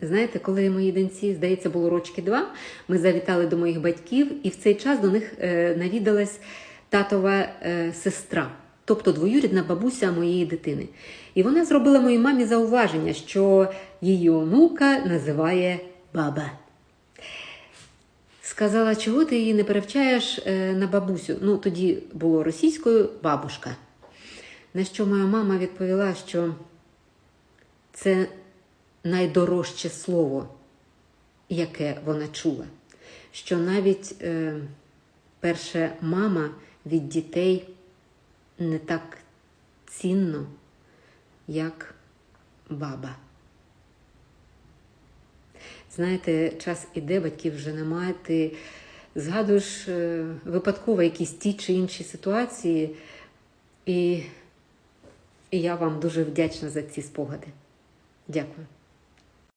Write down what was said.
Знаєте, коли моїй доньці, здається, було рочки два, ми завітали до моїх батьків, і в цей час до них е, навідалась татова е, сестра, тобто двоюрідна бабуся моєї дитини. І вона зробила моїй мамі зауваження, що її онука називає баба. Сказала, чого ти її не перевчаєш е, на бабусю? Ну, тоді було російською бабушка. На що моя мама відповіла, що це найдорожче слово, яке вона чула. Що навіть е, перша мама від дітей не так цінно, як баба. Знаєте, час іде, батьків вже немає. Ти згадуєш е, випадково якісь ті чи інші ситуації, і, і я вам дуже вдячна за ці спогади. Дякую.